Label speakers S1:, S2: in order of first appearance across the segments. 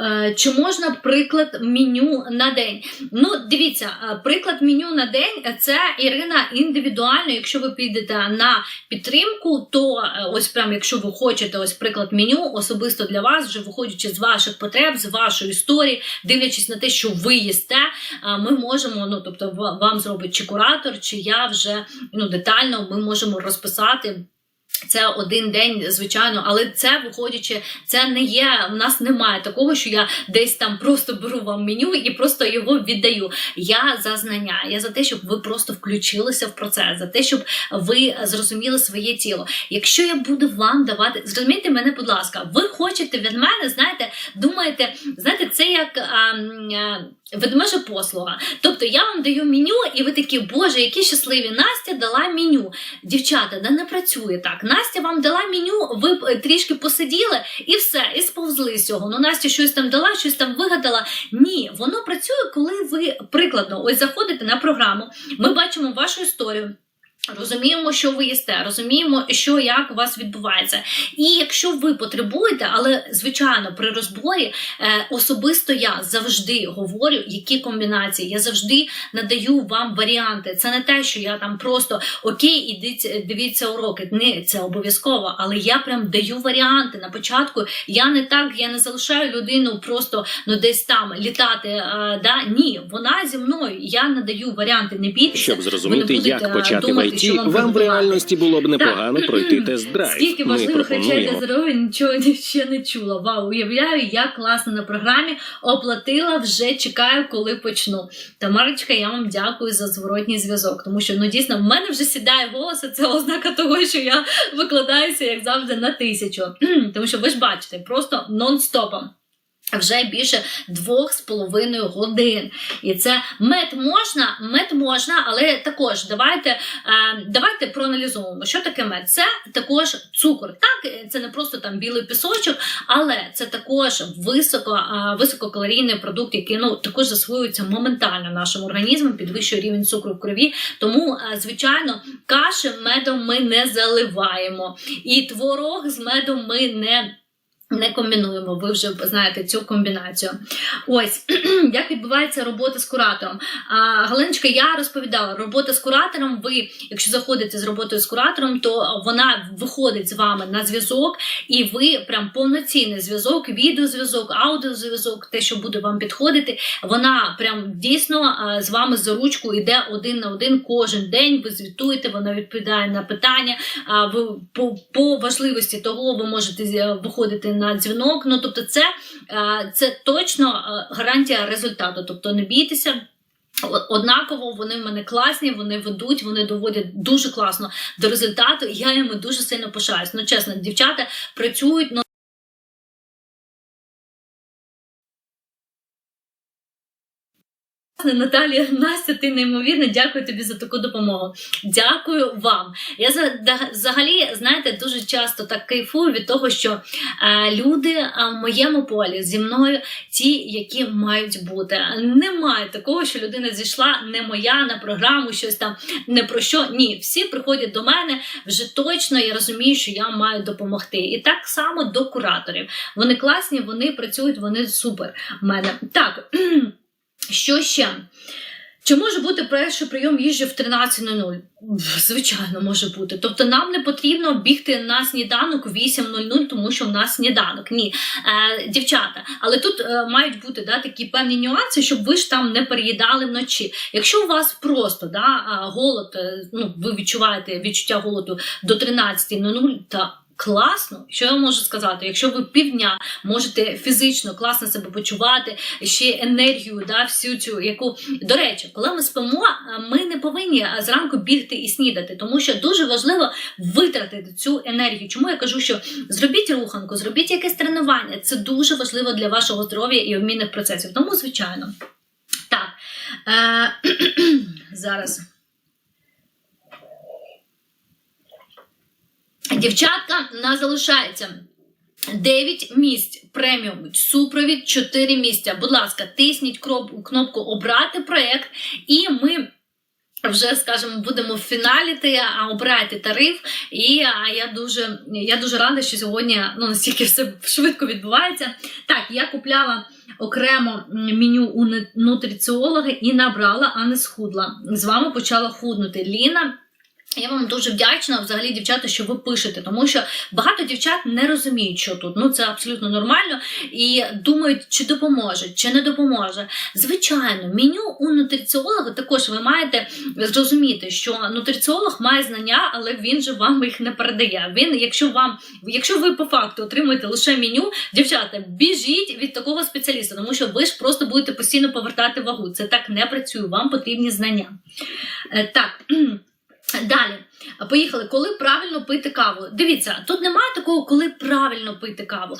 S1: Е, Чи можна приклад меню на день? Ну, дивіться, е, приклад меню на день е, це Ірина індивідуально. Якщо ви підете на підтримку, то ось прям, якщо ви хочете ось приклад меню особисто для вас, вже виходячи з ваших потреб, з вашої історії, дивлячись на те, що ви їсте, ми можемо, ну тобто, вам зробить чи куратор, чи я вже ну детально ми можемо розписати. Це один день, звичайно, але це виходячи, це не є. У нас немає такого, що я десь там просто беру вам меню і просто його віддаю. Я за знання, я за те, щоб ви просто включилися в процес, за те, щоб ви зрозуміли своє тіло. Якщо я буду вам давати, зрозумійте мене, будь ласка, ви хочете від мене, знаєте, думаєте, знаєте, це як а, а, ведмежа послуга. Тобто я вам даю меню, і ви такі, боже, які щасливі, Настя дала меню. Дівчата, да не працює так. Настя вам дала меню, ви е, трішки посиділи і все, і сповзли з цього. Ну, Настя щось там дала, щось там вигадала. Ні, воно працює, коли ви прикладно ось заходите на програму. Ми бачимо вашу історію. Розуміємо, що ви їсте, розуміємо, що як у вас відбувається. І якщо ви потребуєте, але звичайно при розборі е, особисто я завжди говорю, які комбінації. Я завжди надаю вам варіанти. Це не те, що я там просто окей, ідіть, дивіться уроки. Ні, це обов'язково, але я прям даю варіанти на початку. Я не так, я не залишаю людину просто ну десь там літати. Е, да? Ні, вона зі мною. Я надаю варіанти. Не бійтеся.
S2: Щоб зрозуміти,
S1: будете,
S2: як почати
S1: думати, Що вам
S2: в реальності було б непогано пройти тест-драйв.
S1: Скільки
S2: Ми
S1: важливих речей для здоров'я нічого ще не чула. Вау, уявляю, як класно на програмі оплатила, вже чекаю, коли почну. Тамарочка, я вам дякую за зворотній зв'язок, тому що ну дійсно в мене вже сідає голос, це ознака того, що я викладаюся, як завжди, на тисячу. тому що ви ж бачите, просто нон-стопом. Вже більше двох з половиною годин. І це мед можна, мед можна, але також давайте, е, давайте проаналізуємо, що таке мед. Це також цукор. Так, це не просто там білий пісочок, але це також високо, е, висококалорійний продукт, який ну також засвоюється моментально нашим організмом, підвищує рівень цукру в крові. Тому, е, звичайно, каші медом ми не заливаємо, і творог з медом ми не. Не комбінуємо, ви вже знаєте цю комбінацію. Ось як відбувається робота з куратором. А, Галиночка, я розповідала, робота з куратором. Ви, якщо заходите з роботою з куратором, то вона виходить з вами на зв'язок, і ви прям повноцінний зв'язок, відеозв'язок, аудіозв'язок, те, що буде вам підходити. Вона прям дійсно з вами за ручку йде один на один кожен день. Ви звітуєте, вона відповідає на питання. А, ви по, по важливості того ви можете з- виходити на дзвінок. Ну тобто, це, е, це точно е, гарантія результату. Тобто не бійтеся. Однаково вони в мене класні, вони ведуть, вони доводять дуже класно до результату. і Я їм дуже сильно пишаюсь. Ну чесно, дівчата працюють. Наталія, Настя, ти неймовірна. Дякую тобі за таку допомогу. Дякую вам. Я за- взагалі, знаєте, дуже часто так кайфую від того, що е, люди в моєму полі зі мною ті, які мають бути. Немає такого, що людина зійшла не моя на програму, щось там не про що. Ні, всі приходять до мене вже точно. Я розумію, що я маю допомогти. І так само до кураторів. Вони класні, вони працюють, вони супер. в мене так. Що ще? Чи може бути перший прийом їжі в 13.00? Звичайно, може бути. Тобто нам не потрібно бігти на сніданок в 8.00, тому що в нас сніданок. Ні, е, дівчата, але тут е, мають бути да, такі певні нюанси, щоб ви ж там не переїдали вночі. Якщо у вас просто да, голод, е, ну, ви відчуваєте відчуття голоду до 13.00, та класно, що я можу сказати? Якщо ви півдня можете фізично класно себе почувати, ще енергію, да, всю цю яку до речі, коли ми спимо, ми не повинні зранку бігти і снідати, тому що дуже важливо витратити цю енергію. Чому я кажу, що зробіть руханку, зробіть якесь тренування. Це дуже важливо для вашого здоров'я і обмінних процесів. Тому, звичайно, так е- зараз. Дівчатка, в нас залишається 9 місць преміум, супровід 4 місця. Будь ласка, тисніть кнопку Обрати проєкт, і ми вже, скажімо, будемо фіналіти, а обирайте тариф. І я дуже я дуже рада, що сьогодні ну, настільки все швидко відбувається. Так, я купляла окремо меню у нутриціолога і набрала, а не схудла. З вами почала худнути. Ліна. Я вам дуже вдячна, взагалі, дівчата, що ви пишете, тому що багато дівчат не розуміють, що тут. Ну це абсолютно нормально. І думають, чи допоможе, чи не допоможе. Звичайно, меню у нутриціолога також ви маєте зрозуміти, що нутриціолог має знання, але він же вам їх не передає. Він, якщо вам, якщо ви по факту отримуєте лише меню, дівчата, біжіть від такого спеціаліста, тому що ви ж просто будете постійно повертати вагу. Це так не працює. Вам потрібні знання. Е, так. Далі, поїхали, коли правильно пити каву. Дивіться, тут немає такого, коли правильно пити каву.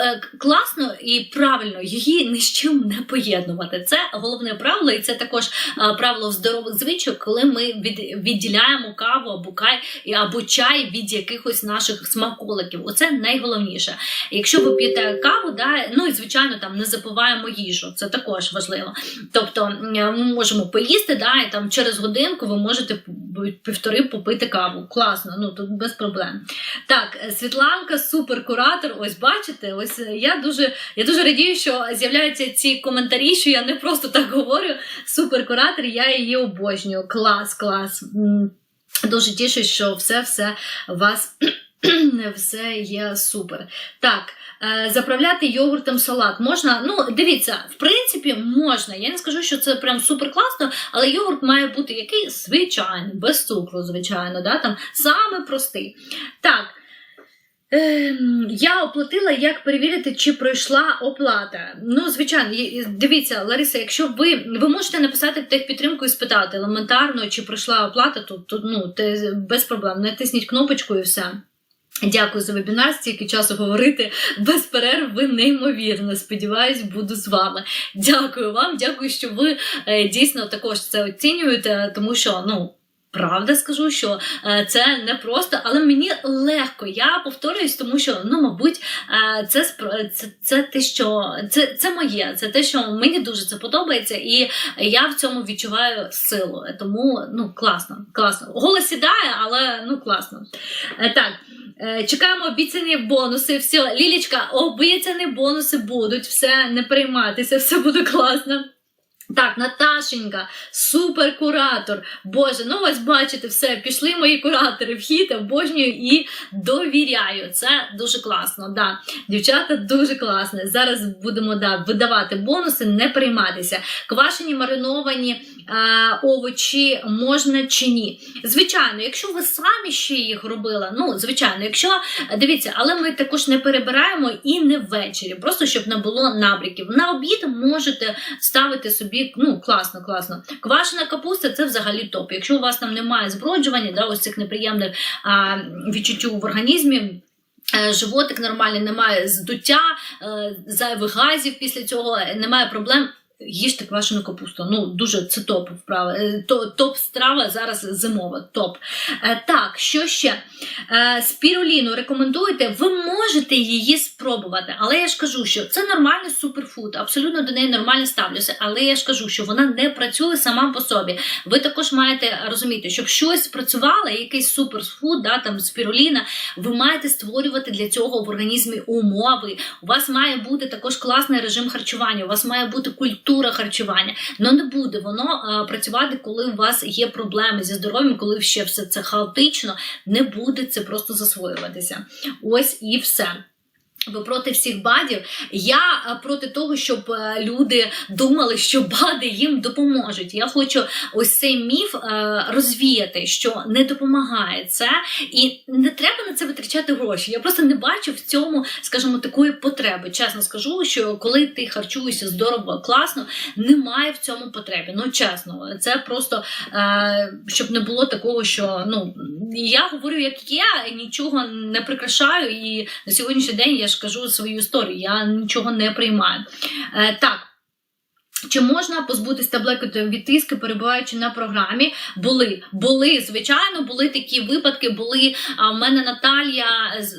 S1: Е, класно і правильно її ні з чим не поєднувати. Це головне правило, і це також правило здорових звичок, коли ми від, відділяємо каву або кай або чай від якихось наших смаколиків. Оце найголовніше. Якщо ви п'єте каву, да, ну і звичайно там не запиваємо їжу, це також важливо. Тобто ми можемо поїсти, да, і там через годинку ви можете півтори попити каву. Класно, ну тут без проблем. Так, Світланка, суперкуратор. Ось бачите, ось я дуже я дуже радію, що з'являються ці коментарі, що я не просто так говорю. Суперкуратор, я її обожнюю. Клас, клас. Дуже тішусь, що все-все вас все є супер. Так. Е, заправляти йогуртом салат можна. Ну, дивіться, в принципі, можна. Я не скажу, що це прям супер класно, але йогурт має бути який звичайний, без цукру, звичайно, да, там саме простий. Так. Ем, я оплатила, як перевірити, чи пройшла оплата. Ну, звичайно, дивіться, Лариса, якщо ви ви можете написати техпідтримку і спитати елементарно, чи пройшла оплата, то, то ну, без проблем. Натисніть кнопочку і все. Дякую за вебінар, стільки часу говорити без перерв. Ви неймовірно. Сподіваюсь, буду з вами. Дякую вам, дякую, що ви е, дійсно також це оцінюєте, тому що, ну. Правда скажу, що е, це не просто, але мені легко. Я повторююсь, тому що ну, мабуть, е, це це, це те, що це це моє, це те, що мені дуже це подобається, і я в цьому відчуваю силу. Тому ну класно, класно. Голос сідає, але ну класно. Так. Е, чекаємо обіцяні бонуси. Все, Лілічка, обіцяні бонуси будуть. Все, не прийматися, все буде класно. Так, Наташенька, супер куратор. Боже, ну ось бачите, все, пішли мої куратори, вхід, обожнюю і довіряю. Це дуже класно. да. Дівчата дуже класно. Зараз будемо да, видавати бонуси, не прийматися. Квашені мариновані е, овочі можна чи ні. Звичайно, якщо ви самі ще їх робили, ну, звичайно, якщо дивіться, але ми також не перебираємо і не ввечері, просто щоб не було набряків. На обід можете ставити собі собі ну, класно, класно. Квашена капуста це взагалі топ. Якщо у вас там немає зброджування, да, ось цих неприємних а, відчуттів в організмі. Е, животик нормальний, немає здуття, е, зайвих газів після цього, немає проблем. Їжте квашену капусту. Ну, дуже це топ вправа. Е, топ страва зараз зимова. Топ. Е, так, що ще? Е, спіруліну рекомендуєте, ви можете її спробувати. Але я ж кажу, що це нормальний суперфуд, абсолютно до неї нормально ставлюся. Але я ж кажу, що вона не працює сама по собі. Ви також маєте розуміти, щоб щось працювало, якийсь суперфуд, да, там спіруліна, ви маєте створювати для цього в організмі умови. У вас має бути також класний режим харчування, у вас має бути культура культура харчування. Ну не буде воно працювати, коли у вас є проблеми зі здоров'ям, коли ще все це хаотично, не буде це просто засвоюватися. Ось і все. Ви проти всіх бадів. Я проти того, щоб е, люди думали, що бади їм допоможуть. Я хочу ось цей міф е, розвіяти, що не допомагає це, і не треба на це витрачати гроші. Я просто не бачу в цьому, скажімо, такої потреби. Чесно скажу, що коли ти харчуєшся здорово, класно, немає в цьому потреби. Ну чесно, це просто е, щоб не було такого, що ну я говорю, як є, нічого не прикрашаю, і на сьогоднішній день я ж кажу свою історію, я нічого не приймаю. Е, Так. Чи можна позбутись таблетки від тиски, перебуваючи на програмі? Були, були, звичайно, були такі випадки. Були а в мене Наталія,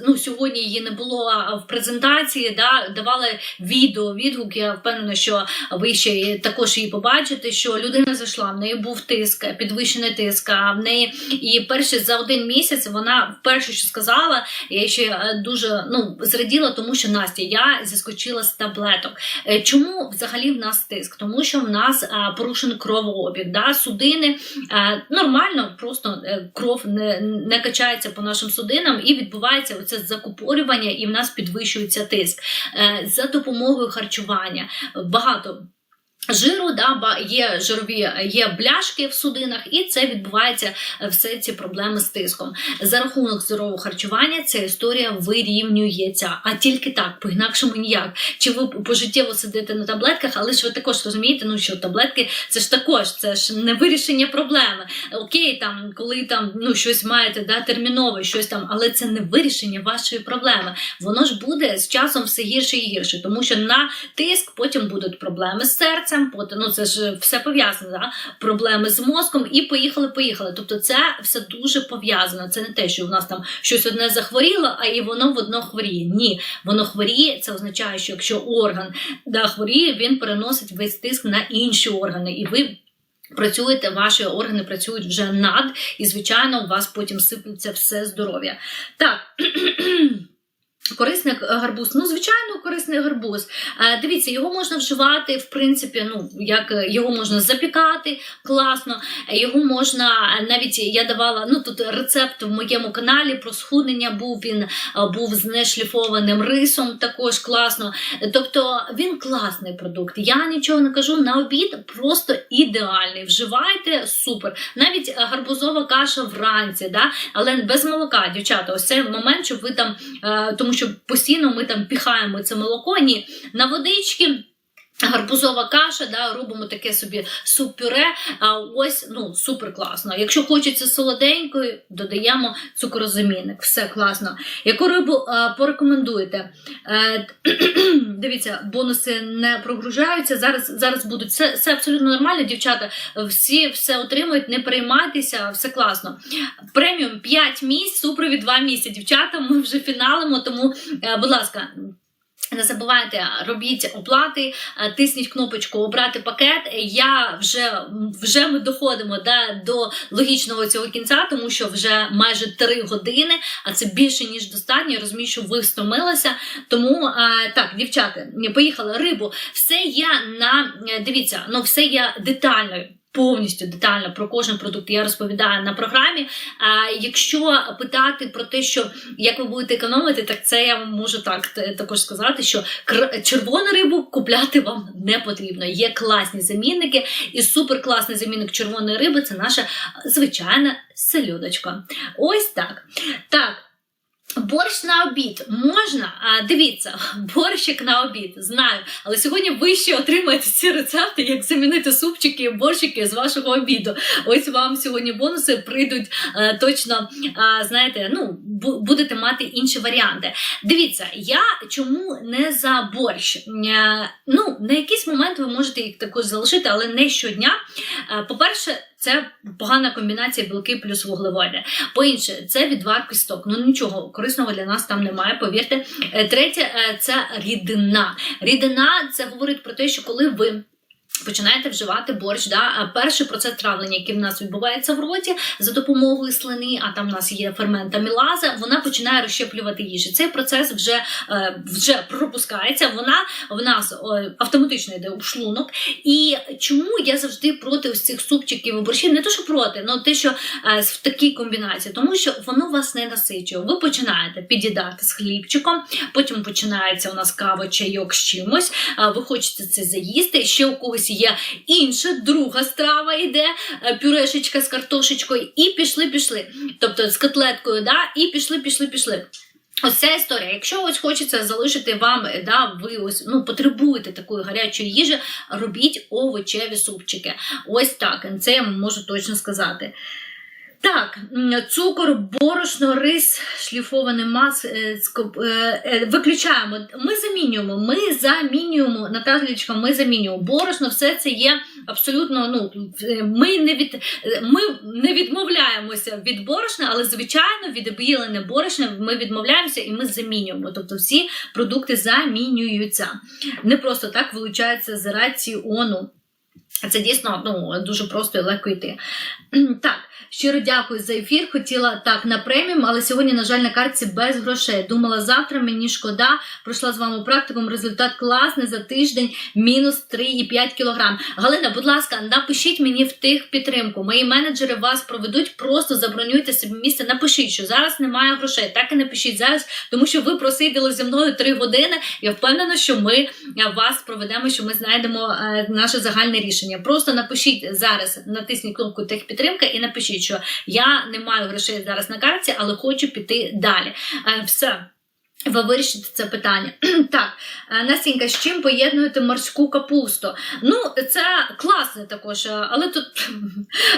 S1: ну сьогодні її не було в презентації. Да, давали відео, відгук. Я впевнена, що ви ще також її побачите. Що людина зайшла, в неї був тиск, підвищений тиск. А в неї і перше за один місяць вона вперше що сказала. Я ще е, дуже ну зраділа, тому що Настя, я зіскочила з таблеток. Е, Чому взагалі в нас тиск? Тому що в нас порушений кровообіг, да? судини нормально, просто е, кров не, не качається по нашим судинам і відбувається оце закупорювання, і в нас підвищується тиск Е, за допомогою харчування. Багато. Жиру, да, є жирові, є бляшки в судинах, і це відбувається все ці проблеми з тиском. За рахунок здорового харчування ця історія вирівнюється, а тільки так, по-інакшому ніяк. Чи ви пожиттєво сидите на таблетках, але ж ви також розумієте, ну що таблетки це ж також, це ж не вирішення проблеми. Окей, там, коли там ну щось маєте, да, термінове, щось там, але це не вирішення вашої проблеми. Воно ж буде з часом все гірше і гірше, тому що на тиск потім будуть проблеми з серцем, потім ну це ж все пов'язано, да? проблеми з мозком, і поїхали, поїхали. Тобто, це все дуже пов'язано. Це не те, що у нас там щось одне захворіло, а і воно в одно хворіє. Ні, воно хворіє. Це означає, що якщо орган да, хворіє, він переносить весь тиск на інші органи, і ви. Працюєте, ваші органи працюють вже над, і, звичайно, у вас потім сиплеться все здоров'я. Так. Корисний гарбуз, ну звичайно, корисний гарбуз. Е, Дивіться, його можна вживати, в принципі, ну як е, його можна запікати класно, е, його можна е, навіть я давала ну тут рецепт в моєму каналі про схуднення був він е, був з нешліфованим рисом, також класно. Тобто він класний продукт. Я нічого не кажу на обід, просто ідеальний. Вживайте супер. Навіть е, гарбузова каша вранці, да? але без молока, дівчата. Ось цей момент, щоб ви там, е, тому що постійно ми там піхаємо це молоко. Ні, на водички. Гарбузова каша, да, робимо таке собі суп-пюре, а ось ну супер класно. Якщо хочеться солоденькою, додаємо цукорозамінник. Все класно. Яку рибу е, порекомендуєте? Е, дивіться, бонуси не прогружаються. Зараз зараз будуть все, все абсолютно нормально, дівчата. Всі все отримують, не переймайтеся, все класно. Преміум 5 місць, супровід 2 місяці. Дівчата, ми вже фіналимо, тому, е, будь ласка. Не забувайте, робіть оплати, е, тисніть кнопочку Обрати пакет. Я вже вже ми доходимо да, до логічного цього кінця, тому що вже майже 3 години, а це більше ніж достатньо. Я розумію, що ви встомилися. Тому е, так, дівчата, поїхали рибу. Все є на дивіться, ну все є детально. Повністю детально про кожен продукт я розповідаю на програмі. А якщо питати про те, що як ви будете економити, так це я вам можу так також сказати, що червону рибу купляти вам не потрібно. Є класні замінники, і супер класний замінник червоної риби це наша звичайна селюдочка. Ось так. Так. Борщ на обід можна? А, дивіться, борщик на обід, знаю. Але сьогодні ви ще отримаєте ці рецепти, як замінити супчики і борщики з вашого обіду. Ось вам сьогодні бонуси прийдуть е, точно, е, знаєте, ну, будете мати інші варіанти. Дивіться, я чому не за борщ? Е, ну, на якийсь момент ви можете їх також залишити, але не щодня. Е, по-перше, це погана комбінація білки плюс вуглеводи. По-інше, це відвар кісток. Ну нічого корисного для нас там немає, повірте. Е, Третє е, це рідина. Рідина це говорить про те, що коли ви. Починаєте вживати борщ, да? перший процес травлення, який в нас відбувається в роті за допомогою слини, а там в нас є фермент амілаза, вона починає розщеплювати їжу. Цей процес вже, е, вже пропускається, вона в нас е, автоматично йде у шлунок. І чому я завжди проти ось цих супчиків і борщів? Не то, що проти, але те, що в такій комбінації, тому що воно вас не насичує. Ви починаєте під'їдати з хлібчиком, потім починається у нас кава, чайок з чимось. Ви хочете це заїсти. Ще у когось є інша, друга страва йде, е, пюрешечка з картошечкою, і пішли, пішли. Тобто з котлеткою, да, і пішли, пішли, пішли. Ось ця історія. Якщо ось хочеться залишити вам, е, да, ви ось ну потребуєте такої гарячої їжі, робіть овочеві супчики. Ось так. Це я можу точно сказати. Так, цукор, борошно, рис, шліфований мас, е, е, е, виключаємо. Ми замінюємо. Ми замінюємо, Наталічка, ми замінюємо. Борошно, все це є абсолютно. Ну, ми не від ми не відмовляємося від борошна, але звичайно від об'єлене борошна ми відмовляємося і ми замінюємо. Тобто всі продукти замінюються. Не просто так вилучається з раціону. Це дійсно ну, дуже просто і легко йти. Так, щиро дякую за ефір. Хотіла так на преміум, але сьогодні, на жаль, на картці без грошей. Думала, завтра мені шкода. Пройшла з вами практикум. Результат класний за тиждень мінус 3,5 кг. Галина, будь ласка, напишіть мені в тих підтримку. Мої менеджери вас проведуть, просто забронюйте собі місце. Напишіть, що зараз немає грошей. Так і напишіть зараз, тому що ви просиділи зі мною 3 години. Я впевнена, що ми е, вас проведемо, що ми знайдемо е, наше загальне рішення. Просто напишіть зараз, натисніть кнопку техпідтримка і напишіть, що я не маю грошей зараз на карті, але хочу піти далі. Е, Все. Ви вирішите це питання. так, е, Настенька, з чим поєднуєте морську капусту? Ну, це класне також, е, але тут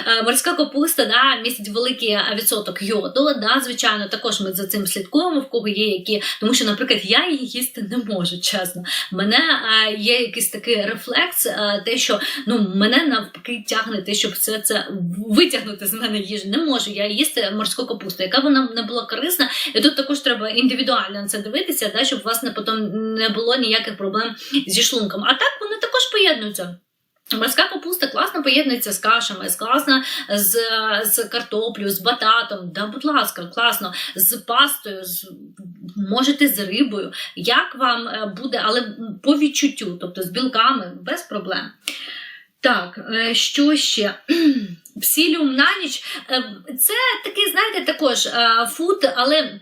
S1: е, морська капуста да, містить великий відсоток йоду. Да, звичайно, також ми за цим слідкуємо, в кого є які. Тому що, наприклад, я її їсти не можу, чесно. Мене е, є якийсь такий рефлекс, те, що ну, мене навпаки тягне те, щоб все це витягнути з мене їжі. Не можу я їсти морську капусту, яка вона не була корисна. І тут також треба індивідуально на це дивитися, да, щоб у вас не потім не було ніяких проблем зі шлунком. А так вони також поєднуються. Морська капуста класно поєднується з кашами, з класно з, з картоплею, з бататом. Да, будь ласка, класно, з пастою, з, можете з рибою. Як вам е, буде, але по відчуттю, тобто з білками, без проблем. Так, е, що ще? Псіліум на ніч. Е, Це такий, знаєте, також фуд, але.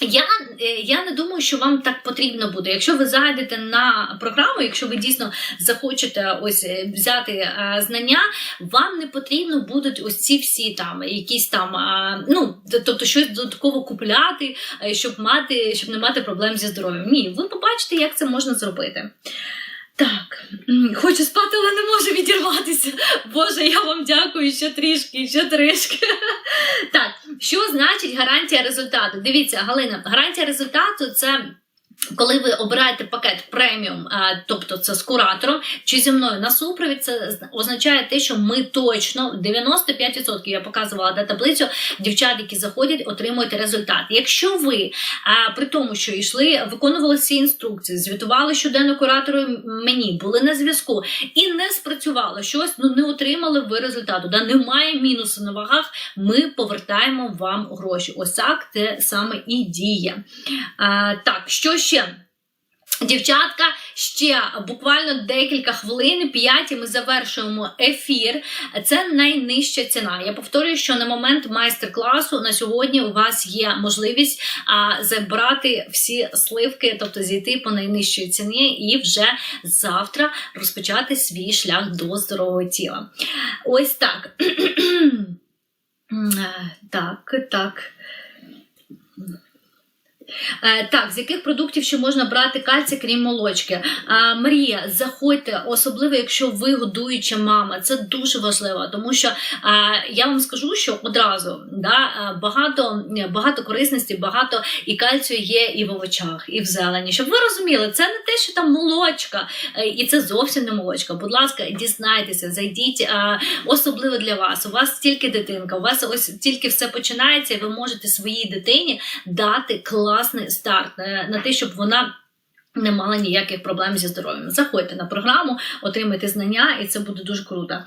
S1: Я, е, я не думаю, що вам так потрібно буде. Якщо ви зайдете на програму, якщо ви дійсно захочете ось е, взяти а, знання, вам не потрібно будуть ось ці всі там якісь там, а, ну тобто щось додатково купляти, е, щоб мати, щоб не мати проблем зі здоров'ям. Ні, ви побачите, як це можна зробити. Так, хочу спати, але не можу відірватися. Боже, я вам дякую ще трішки, ще трішки. Так, що значить гарантія результату? Дивіться, Галина, гарантія результату це. Коли ви обираєте пакет преміум, тобто це з куратором чи зі мною на супровід, це означає те, що ми точно 95% я показувала на таблицю дівчат, які заходять, отримують результат. Якщо ви при тому, що йшли, виконували всі інструкції, звітували щоденно куратору мені, були на зв'язку і не спрацювало щось, ну не отримали ви результату. Да? Немає мінусу на вагах, ми повертаємо вам гроші. Ось так це саме і діє. А, так, що ще? Дівчатка, ще буквально декілька хвилин, п'ять, і ми завершуємо ефір. Це найнижча ціна. Я повторюю, що на момент майстер-класу на сьогодні у вас є можливість а, забрати всі сливки, тобто зійти по найнижчій ціні, і вже завтра розпочати свій шлях до здорового тіла. Ось так. Е, Так, так. Е, Так, з яких продуктів ще можна брати кальцій, крім молочки? Е, Марія, заходьте, особливо якщо ви годуюча мама. Це дуже важливо, тому що е, я вам скажу, що одразу да, багато, багато корисності, багато і кальцію є і в овочах, і в зелені. Щоб ви розуміли, це не те, що там молочка, і це зовсім не молочка. Будь ласка, дізнайтеся, зайдіть, особливо для вас. У вас тільки дитинка, у вас ось тільки все починається, і ви можете своїй дитині дати класний старт на, на те, щоб вона. Не мала ніяких проблем зі здоров'ям. Заходьте на програму, отримайте знання, і це буде дуже круто.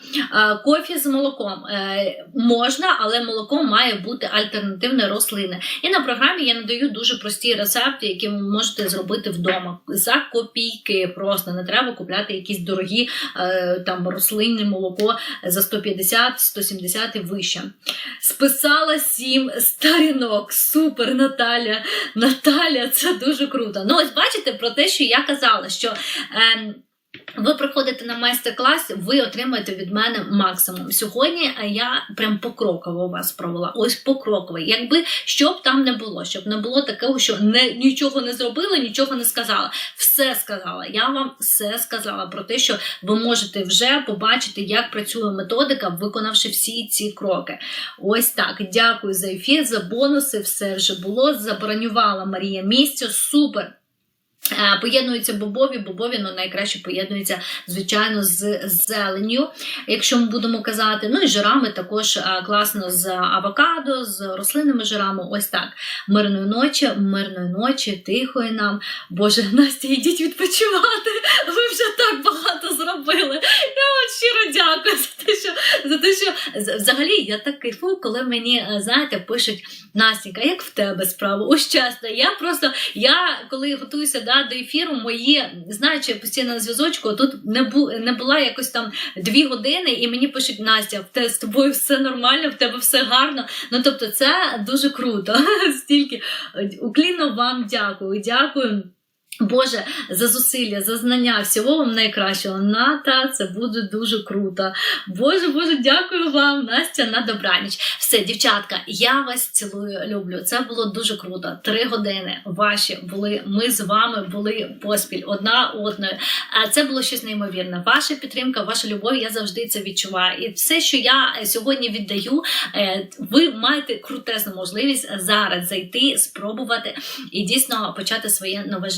S1: Кофі з молоком Е, можна, але молоко має бути альтернативне рослини. І на програмі я надаю дуже прості рецепти, які ви можете зробити вдома за копійки. Просто не треба купляти якісь дорогі е, там рослинне молоко за 150, 170 і вище. Списала сім сторінок. Супер, Наталя. Наталя, це дуже круто. Ну, ось бачите про те, що я казала, що. Е, Ви приходите на майстер-клас, ви отримаєте від мене максимум. Сьогодні е, я прям покроково вас провела. Ось покроково. Якби що б там не було, щоб не було такого, що не, нічого не зробила, нічого не сказала. Все сказала. Я вам все сказала про те, що ви можете вже побачити, як працює методика, виконавши всі ці кроки. Ось так. Дякую за ефір, за бонуси. Все вже було. Забронювала Марія місце. Супер. Е, Поєднуються бобові, бобові ну, найкраще поєднуються, звичайно, з зеленню, якщо ми будемо казати. Ну і жирами також е, класно з авокадо, з рослинними жирами. Ось так. Мирної ночі, мирної ночі, тихої нам. Боже, Настя, йдіть відпочивати. Ви вже так багато зробили. Я вам щиро дякую за те, що за те, що взагалі я так кайфую, коли мені, е, знаєте, пишуть Настенька, як в тебе справа? Ось чесно, я просто я коли готуюся да, до ефіру, мої, знаючи постійно на зв'язочку, тут не бу, не була якось там дві години, і мені пишуть Настя, в з тобою все нормально, в тебе все гарно. Ну тобто, це дуже круто. Стільки уклінно вам дякую. Дякую. Боже, за зусилля, за знання, всього вам найкращого. Ната, це буде дуже круто. Боже, Боже, дякую вам, Настя, на добраніч. Все, дівчатка, я вас цілую, люблю. Це було дуже круто. Три години ваші були. Ми з вами були поспіль одна одною. А це було щось неймовірне. Ваша підтримка, ваша любов, я завжди це відчуваю. І все, що я е, сьогодні віддаю, е, ви маєте крутезну можливість зараз зайти, спробувати і дійсно почати своє нове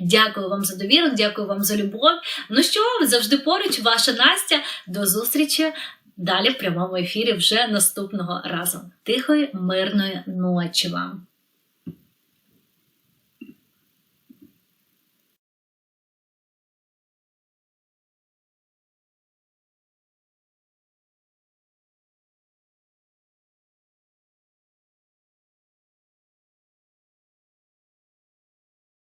S1: Дякую вам за довіру, дякую вам за любов. Ну що, завжди поруч, ваша Настя. До зустрічі далі в прямому ефірі вже наступного разу. Тихої, мирної ночі вам.